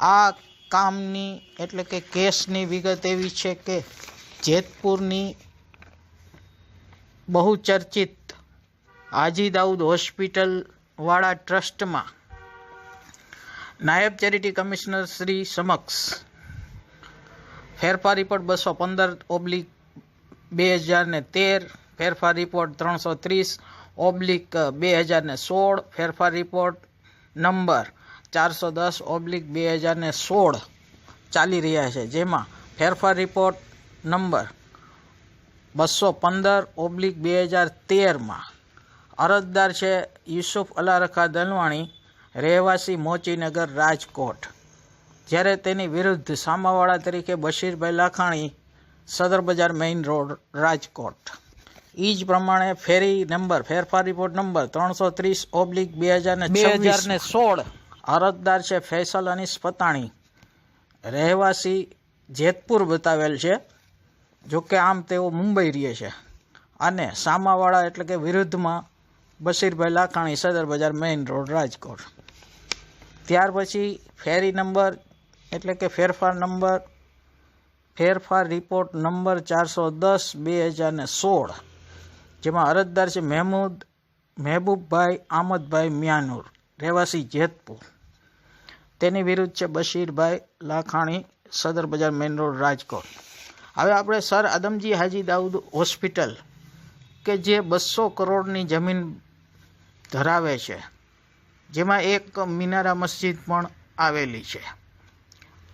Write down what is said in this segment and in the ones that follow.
આ કામની, એટલે કે કેસની વિગત એવી છે કે જેતપુરની બહુચર્ચિત હાજી દાઉદ હોસ્પિટલવાળા ટ્રસ્ટમાં નાયબ ચેરિટી કમિશનર શ્રી સમક્ષ ફેરફાર રિપોર્ટ બસો પંદર ઓબ્લિક બે હજાર ને તેર, ફેરફાર રિપોર્ટ ત્રણસો ત્રીસ, ઓબ્લિક બે હજાર ને સોળ, ફેરફાર રિપોર્ટ નંબર ચારસો દસ ઓબ્લિક બે હજાર ને સોળ ચાલી રહ્યા છે. જેમાં ફેરફાર રિપોર્ટ નંબર બસો પંદર ઓબ્લિક બે હજાર તેરમાં અરજદાર છે યુસુફ અલારખા દલવાણી રહેવાસી મોચીનગર રાજકોટ. જ્યારે તેની વિરુદ્ધ સામાવાળા તરીકે બશીરભાઈ લાખાણી સદર બજાર મેઇન રોડ રાજકોટ. એ જ પ્રમાણે ફેરી નંબર ફેરફાર રિપોર્ટ નંબર ત્રણસો ત્રીસ ઓબ્લિક બે હજાર ને બે હજાર ને સોળ અરજદાર છે ફૈસલ અનીસ પતાણી. રહેવાસી જેતપુર બતાવેલ છે. જોકે આમ તેઓ મુંબઈ રહે છે. અને સામાવાળા એટલે કે વિરુદ્ધમાં બશીરભાઈ લાખાણી, સદર બજાર મેઇન રોડ, રાજકોટ. ત્યાર પછી ફેરી નંબર એટલે કે ફેરફાર નંબર, ફેરફાર રિપોર્ટ નંબર ચારસો દસ બે હજાર ને સોળ, જેમાં અરજદાર છે મહેમૂદ, મહેબૂબભાઈ, આમદભાઈ મ્યાનુર, રહેવાસી જેતપુર. તેની વિરુદ્ધ છે બશીરભાઈ લાખાણી, સદર બજાર મેઇન રોડ, રાજકોટ. હવે આપણે સર આદમજી હાજી દાઉદ હોસ્પિટલ, કે જે બસો કરોડની જમીન ધરાવે છે, જેમાં એક મિનારા મસ્જિદ પણ આવેલી છે.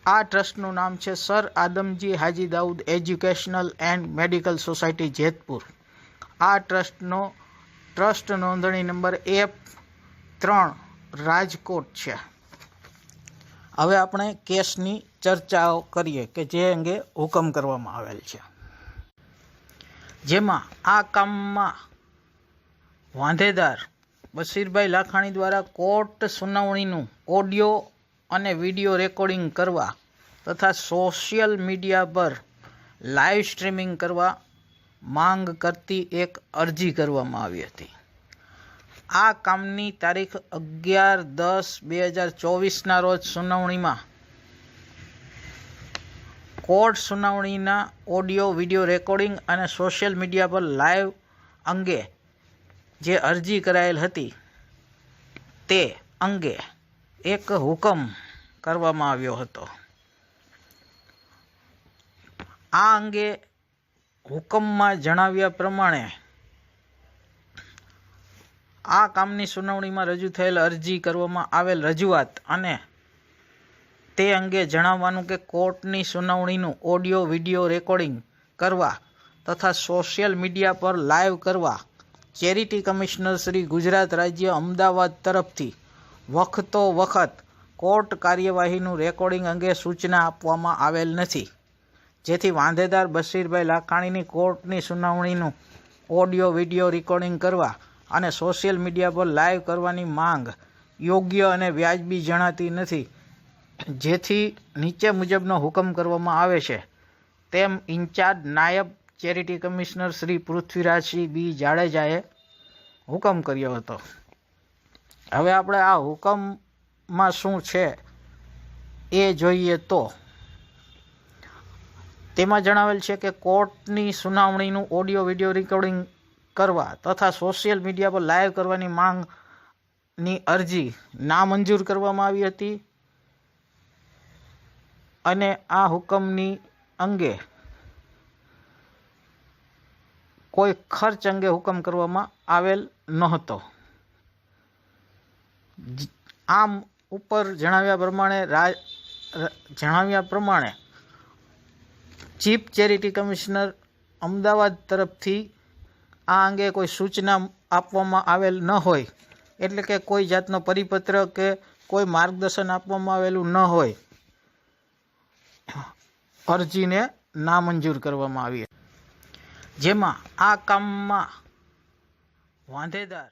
આ ટ્રસ્ટનું નામ છે sir Adamji Haji Daud educational and medical society, Jetpur. આ ટ્રસ્ટનો, ટ્રસ્ટ નોંધણી નંબર એફ ત્રણ રાજકોટ છે. હવે આપણે કેસની ચર્ચાઓ કરીએ કે જે અંગે હુકમ કરવામાં આવેલ છે. જેમાં આ કામમાં વાંધેદાર બશીરભાઈ લાખાણી દ્વારા કોર્ટ સુનાવણીનું ઓડિયો અને વિડિયો રેકોર્ડિંગ કરવા તથા સોશિયલ મીડિયા પર લાઈવ સ્ટ્રીમિંગ કરવા માંગ કરતી એક અરજી કરવામાં આવી હતી. આ કામની તારીખ અગિયાર દસ બે હજાર ચોવીસના રોજ સુનાવણીમાં. કોર્ટ સુનાવણીના ઓડિયો, વિડિયો રેકોર્ડિંગ અને સોશિયલ મીડિયા પર લાઈવ અંગે જે અરજી કરાયેલ હતી, તે અંગે એક હુકમ કરવામાં આવ્યો હતો. આ અંગે હુકમમાં જણાવ્યા પ્રમાણે આ કામની સુનાવણીમાં રજૂ થયેલ અરજી કરવામાં આવેલ રજૂઆત અને તે અંગે જણાવવાનું કે કોર્ટની સુનાવણીનું ઓડિયો, વિડિયો રેકોર્ડિંગ કરવા તથા સોશિયલ મીડિયા પર લાઈવ કરવા ચેરિટી કમિશનર શ્રી ગુજરાત રાજ્ય અમદાવાદ તરફથી વખતો વખત કોર્ટ કાર્યવાહીનું રેકોર્ડિંગ અંગે સૂચના આપવામાં આવેલ નથી. જેથી વાંધેદાર બશીરભાઈ લાખાણીની કોર્ટની સુનાવણીનું ઓડિયો, વિડિયો રેકોર્ડિંગ કરવા અને સોશિયલ મીડિયા પર લાઈવ કરવાની માંગ યોગ્ય અને વ્યાજબી જણાતી નથી. જેથી નીચે મુજબનો હુકમ કરવામાં આવે છે. તેમ ઇન્ચાર્જ નાયબ charity commissioner Shri Prithvirajsinh B જાડેજાએ હુકમ કર્યો હતો. હવે આપણે આ હુકમમાં શું છે એ જોઈએ તો તેમાં જણાવેલ છે કે કોર્ટની સુનાવણીનું ઓડિયો વિડિયો રેકોર્ડિંગ કરવા તથા સોશિયલ મીડિયા પર લાઈવ કરવાની માંગની અરજી નામંજૂર કરવામાં આવી હતી. અને આ હુકમની અંગે કોઈ ખર્ચ અંગે હુકમ કરવામાં આવેલ નહોતો. આમ ઉપર જણાવ્યા પ્રમાણે રા, જણાવ્યા પ્રમાણે ચીફ ચેરિટી કમિશનર અમદાવાદ તરફથી આ અંગે કોઈ સૂચના આપવામાં આવેલ ન હોય, એટલે કે કોઈ જાતનો પરિપત્ર કે કોઈ માર્ગદર્શન આપવામાં આવેલું ન હોય, અરજીને નામંજૂર કરવામાં આવી. જેમાં આ કામમાં વાંધેદાર